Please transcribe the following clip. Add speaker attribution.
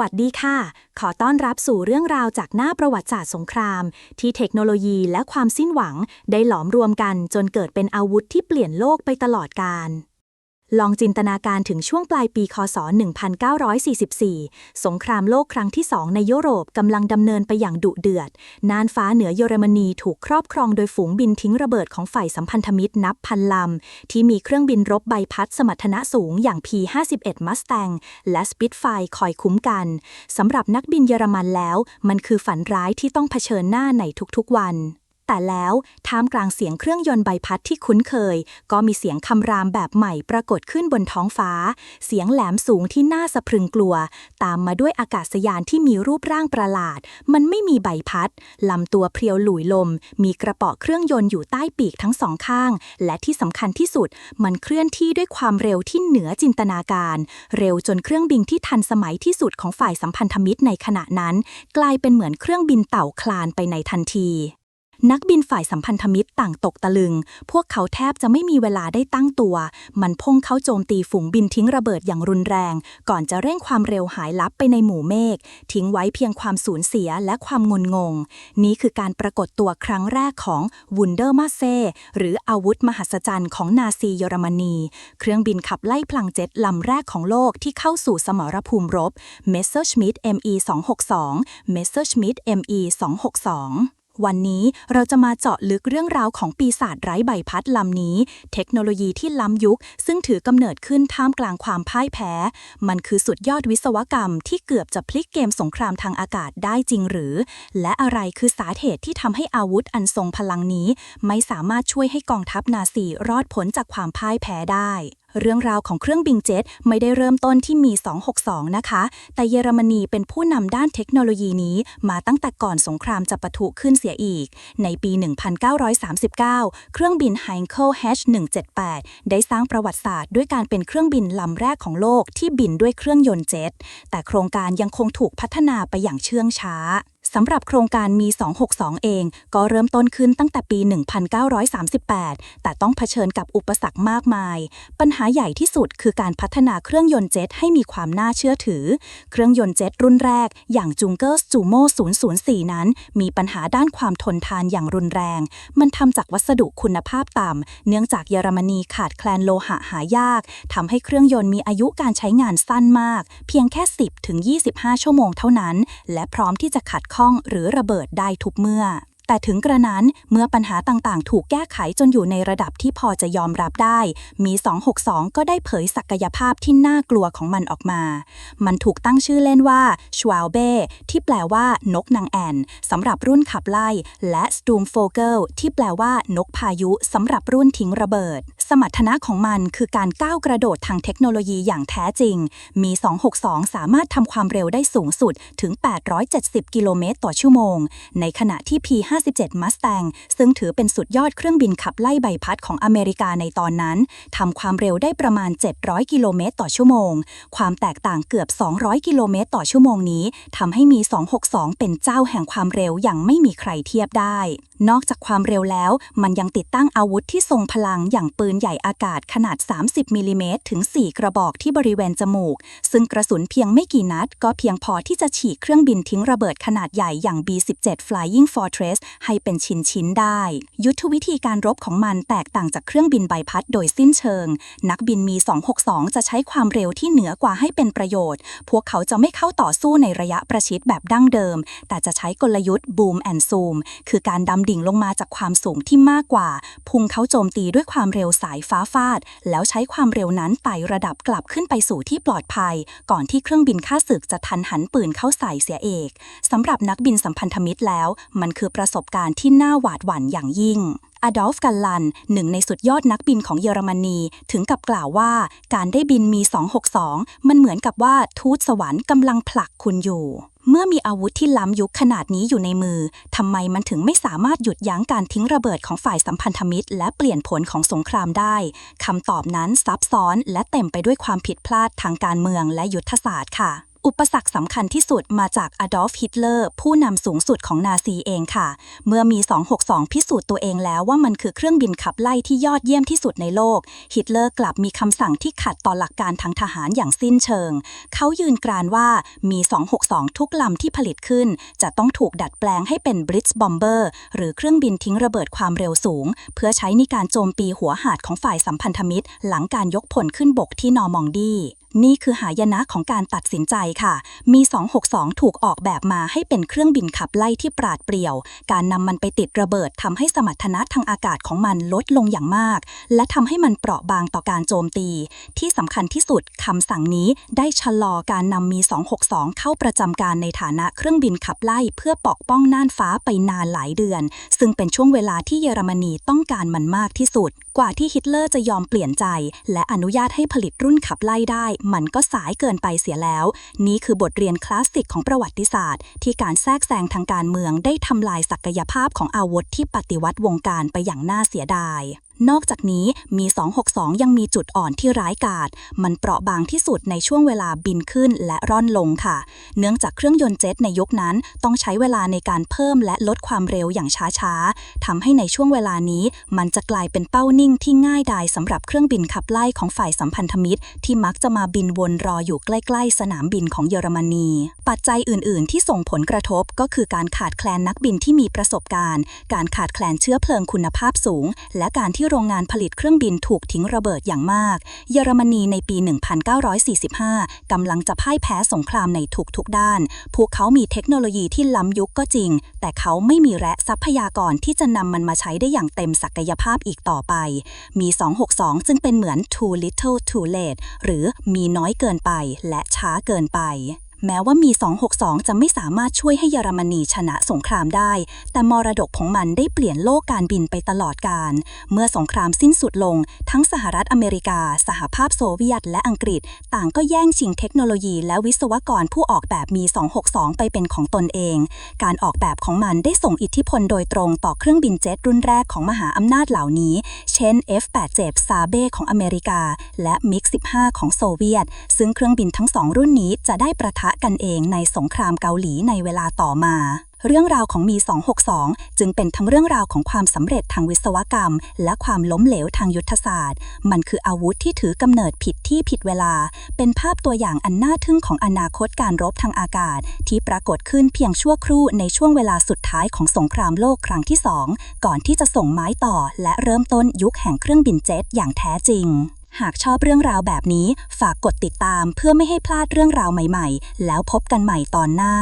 Speaker 1: วัสดีค่ะ ขอต้อนรับสู่เรื่องราวจากหน้าประวัติศาสตร์สงคราม ที่เทคโนโลยีและความสิ้นหวัง ได้หลอมรวมกันจนเกิดเป็นอาวุธที่เปลี่ยนโลกไปตลอดกาล ลองจินตนาการถึงช่วงปลายปีคศ 1944 สงครามโลกครั้งที่สองในยุโรปกำลังดำเนินไปอย่างดุเดือด น่านฟ้าเหนือเยอรมนีถูกครอบครองโดยฝูงบินทิ้งระเบิดของฝ่ายสัมพันธมิตรนับพันลำ ที่มีเครื่องบินรบใบพัดสมรรถนะสูงอย่าง P-51 Mustang และ Spitfire คอยคุ้มกัน สำหรับนักบินเยอรมันแล้ว มันคือฝันร้ายที่ต้องเผชิญหน้าในทุกๆวัน แต่แล้วท่ามกลางเสียงเครื่องยนต์ใบพัดที่คุ้นเคย ก็มีเสียงคำรามแบบใหม่ปรากฏขึ้นบนท้องฟ้า เสียงแหลมสูงที่น่าสะพรึงกลัว ตามมาด้วยอากาศยานที่มีรูปร่างประหลาด มันไม่มีใบพัดลำตัวเพรียวหลุยลม มีกระเป๋อเครื่องยนต์อยู่ใต้ปีกทั้งสองข้าง และที่สำคัญที่สุด มันเคลื่อนที่ด้วยความเร็วที่เหนือจินตนาการ เร็วจนเครื่องบินที่ทันสมัยที่สุดของฝ่ายสัมพันธมิตรในขณะนั้น กลายเป็นเหมือนเครื่องบินเต่าคลานไปในทันที นักบินฝ่ายสัมพันธมิตรต่างตกตะลึง พวกเขาแทบจะไม่มีเวลาได้ตั้งตัว มันพุ่งเข้าโจมตีฝูงบินทิ้งระเบิดอย่างรุนแรง ก่อนจะเร่งความเร็วหายลับไปในหมู่เมฆ ทิ้งไว้เพียงความสูญเสียและความงุนงง นี้คือการปรากฏตัวครั้งแรกของวุนเดอร์มาเซหรืออาวุธมหัศจรรย์ของนาซีเยอรมนี เครื่องบินขับไล่พลังเจ็ตลำแรกของโลกที่เข้าสู่สมรภูมิรบ Messerschmitt ME 262 Messerschmitt ME 262 วันนี้เราจะมาเจาะลึกเรื่องราวของปีศาจไร้ใบพัดลำนี้ เทคโนโลยีที่ล้ำยุค ซึ่งถือกำเนิดขึ้นท่ามกลางความพ่ายแพ้ มันคือสุดยอดวิศวกรรมที่เกือบจะพลิกเกมสงครามทางอากาศได้จริงหรือ และอะไรคือสาเหตุที่ทำให้อาวุธอันทรงพลังนี้ ไม่สามารถช่วยให้กองทัพนาซีรอดพ้นจากความพ่ายแพ้ได้ เรื่องราวของเครื่องบินเจ็ตไม่ได้เริ่มต้นที่มี 262 นะคะ แต่เยอรมนีเป็นผู้นำด้านเทคโนโลยีนี้ มาตั้งแต่ก่อนสงครามจะปะทุขึ้นเสียอีก ในปี 1939 เครื่องบิน Heinkel H178 ได้สร้างประวัติศาสตร์ด้วยการเป็นเครื่องบินลำแรกของโลกที่บินด้วยเครื่องยนต์เจ็ต แต่โครงการยังคงถูกพัฒนาไปอย่างเชื่องช้า สำหรับโครงการมี 262 เอง ก็เริ่มต้นขึ้นตั้งแต่ปี 1938 แต่ต้องเผชิญกับอุปสรรคมากมาย ปัญหาใหญ่ที่สุดคือการพัฒนาเครื่องยนต์เจ็ตให้มีความน่าเชื่อถือ เครื่องยนต์เจ็ตรุ่นแรก อย่างจุงเกอร์จูโม004 นั้น มีปัญหาด้านความทนทานอย่างรุนแรง มันทำจากวัสดุคุณภาพต่ำ เนื่องจากเยอรมนีขาดแคลนโลหะหายากทำให้เครื่องยนต์มีอายุการใช้งานสั้นมาก เพียงแค่ 10ถึง25 ชั่วโมงเท่านั้น และพร้อมที่จะขัดข้องหรือระเบิดได้ทุกเมื่อ แต่ถึงกระนั้นเมื่อปัญหาต่างๆ ถูกแก้ไขจนอยู่ในระดับที่พอจะยอมรับได้ มี 262 ก็ได้เผยศักยภาพที่น่ากลัวของมันออกมา มันถูกตั้งชื่อเล่นว่าชวาลเบ้ที่แปลว่านกนางแอ่นสำหรับรุ่นขับไล่ และ Sturmvogel ที่แปลว่านกพายุสำหรับรุ่นทิ้งระเบิด สมรรถนะของมันคือการก้าวกระโดดทางเทคโนโลยีอย่างแท้จริง มี 262 สามารถทำความเร็วได้สูงสุดถึง 870 กิโลเมตรต่อชั่วโมง ในขณะที่ P5 57 Mustang ซึ่งถือเป็นสุดยอดเครื่องบินขับไล่ใบพัดของอเมริกาในตอนนั้นทำความเร็วได้ประมาณ 700 กิโลเมตรต่อชั่วโมง ความแตกต่างเกือบ 200 กิโลเมตรต่อชั่วโมงนี้ทำให้มี 262 เป็นเจ้าแห่งความเร็วอย่างไม่มีใครเทียบได้ นอกจากความเร็วแล้ว มันยังติดตั้งอาวุธที่ทรงพลังอย่างปืนใหญ่อากาศขนาด 30มิลลิเมตรถึง 4 กระบอกที่บริเวณจมูก ซึ่งกระสุนเพียงไม่กี่นัด ก็เพียงพอที่จะฉีกเครื่องบินทิ้งระเบิดขนาดใหญ่อย่าง B-17 Flying Fortress ให้เป็นชิ้นๆได้ ยุทธวิธีการรบของมันแตกต่างจากเครื่องบินใบพัดโดยสิ้นเชิง นักบินมี 262 จะใช้ความเร็วที่เหนือกว่าให้เป็นประโยชน์ พวกเขาจะไม่เข้าต่อสู้ในระยะประชิดแบบดั้งเดิม แต่จะใช้กลยุทธ์ boom and zoom คือการดำดิ่งลงมาจากความสูงที่มากกว่า พุ่งเข้าโจมตีด้วยความเร็วสายฟ้าฟาด แล้วใช้ความเร็วนั้นไต่ระดับกลับขึ้นไปสู่ที่ปลอดภัย ก่อนที่เครื่องบินข้าศึกจะทันหันปืนเข้าใส่เสียเอกสำหรับนักบินสัมพันธมิตรแล้ว มันคือประสบการณ์ที่น่าหวาดหวั่นอย่างยิ่ง อดอล์ฟ กันลัน หนึ่งในสุดยอดนักบินของเยอรมนี ถึงกับกล่าวว่าการได้บินมี 262 มันเหมือนกับว่าทูตสวรรค์กำลังผลักคุณอยู่เมื่อมีอาวุธที่ล้ำยุคขนาดนี้อยู่ในมือ ทำไมมันถึงไม่สามารถหยุดยั้งการทิ้งระเบิดของฝ่ายสัมพันธมิตร และเปลี่ยนผลของสงครามได้ คำตอบนั้นซับซ้อนและเต็มไปด้วยความผิดพลาดทางการเมืองและยุทธศาสตร์ค่ะ อุปสรรคสำคัญที่สุดมาจากอดอล์ฟฮิตเลอร์ผู้นำสูงสุดของนาซีเองค่ะ เมื่อมี 262 พิสูจน์ตัวเองแล้วว่ามันคือเครื่องบินขับไล่ที่ยอดเยี่ยมที่สุดในโลก ฮิตเลอร์กลับมีคำสั่งที่ขัดต่อหลักการทางทหารอย่างสิ้นเชิง เขายืนกรานว่ามี 262 ทุกลำที่ผลิตขึ้น จะต้องถูกดัดแปลงให้เป็นบริ t บอมเบอร์หรือเครื่องบินทิ้งระเบิดความเร็วสูง เพื่อใช้ในการโจมตีหัวหาดของฝ่ายสัมพันธมิตร หลังการยกพลขึ้นบกที่นอร์มองดี นี่คือหายนะของการตัดสินใจค่ะ มี 262 ถูกออกแบบมาให้เป็นเครื่องบินขับไล่ที่ปราดเปรียว การนำมันไปติดระเบิดทำให้สมรรถนะทางอากาศของมันลดลงอย่างมาก และทำให้มันเปราะบางต่อการโจมตี ที่สำคัญที่สุดคำสั่งนี้ได้ชะลอการนำมี 262 เข้าประจำการในฐานะเครื่องบินขับไล่ เพื่อปกป้องน่านฟ้าไปนานหลายเดือน ซึ่งเป็นช่วงเวลาที่เยอรมนีต้องการมันมากที่สุด กว่าที่ฮิตเลอร์จะยอมเปลี่ยนใจ และอนุญาตให้ผลิตรุ่นขับไล่ได้มันก็สายเกินไปเสียแล้ว นี่คือบทเรียนคลาสสิกของประวัติศาสตร์ ที่การแทรกแซงทางการเมืองได้ทำลายศักยภาพของอาวุธที่ปฏิวัติวงการไปอย่างน่าเสียดาย นอกจากนี้มี 262 ยังมีจุดอ่อนที่ร้ายกาจ มันเปราะบางที่สุดในช่วงเวลาบินขึ้นและร่อนลงค่ะ เนื่องจากเครื่องยนต์เจ็ตในยุคนั้นต้องใช้เวลาในการเพิ่มและลดความเร็วอย่างช้าๆทำให้ในช่วงเวลานี้ มันจะกลายเป็นเป้านิ่งที่ง่ายดายสำหรับเครื่องบินขับไล่ของฝ่ายสัมพันธมิตร ที่มักจะมาบินวนรออยู่ใกล้ๆ สนามบินของเยอรมนี ปัจจัยอื่น ๆ ที่ส่งผลกระทบก็คือการขาดแคลนนักบินที่มีประสบการณ์ การขาดแคลนเชื้อเพลิงคุณภาพสูง และการที่โรงงานผลิตเครื่องบินถูกทิ้งระเบิดอย่างมาก เยอรมนีในปี 1945 กำลังจะพ่ายแพ้สงครามในทุกๆด้าน พวกเขามีเทคโนโลยีที่ล้ำยุคก็จริง แต่เขาไม่มีแระทรัพยากรที่จะนำมันมาใช้ได้อย่างเต็มศักยภาพอีกต่อไป มี 262จึงเป็นเหมือน too little too late หรือมีน้อยเกินไปและช้าเกินไป แม้ว่ามี 262 จะไม่สามารถช่วยให้เยอรมนีชนะสงครามได้ แต่มรดกของมันได้เปลี่ยนโลกการบินไปตลอดกาลเมื่อสงครามสิ้นสุดลง ทั้งสหรัฐอเมริกา สหภาพโซเวียต และอังกฤษ ต่างก็แย่งชิงเทคโนโลยี และวิศวกรผู้ออกแบบมี 262 ไปเป็นของตนเอง การออกแบบของมันได้ส่งอิทธิพลโดยตรงต่อเครื่องบินเจ็ตรุ่นแรกของมหาอำนาจเหล่านี้ เช่น F-87 ซาเบของอเมริกา และ MiG-15 ของโซเวียต ซึ่งเครื่องบินทั้งสองรุ่นนี้จะได้ประทะกันเองในสงครามเกาหลีในเวลาต่อมา เรื่องราวของมี 262 จึงเป็นทั้งเรื่องราวของความสำเร็จทางวิศวกรรม และความล้มเหลวทางยุทธศาสตร์ มันคืออาวุธที่ถือกำเนิดผิดที่ผิดเวลา เป็นภาพตัวอย่างอันน่าทึ่งของอนาคตการรบทางอากาศ ที่ปรากฏขึ้นเพียงชั่วครู่ในช่วงเวลาสุดท้ายของสงครามโลกครั้งที่สองก่อนที่จะส่งไม้ต่อ และเริ่มต้นยุคแห่งเครื่องบินเจ็ตอย่างแท้จริง หากชอบเรื่องราวแบบนี้ ฝากกดติดตามเพื่อไม่ให้พลาดเรื่องราวใหม่ ๆ แล้วพบกันใหม่ตอนหน้า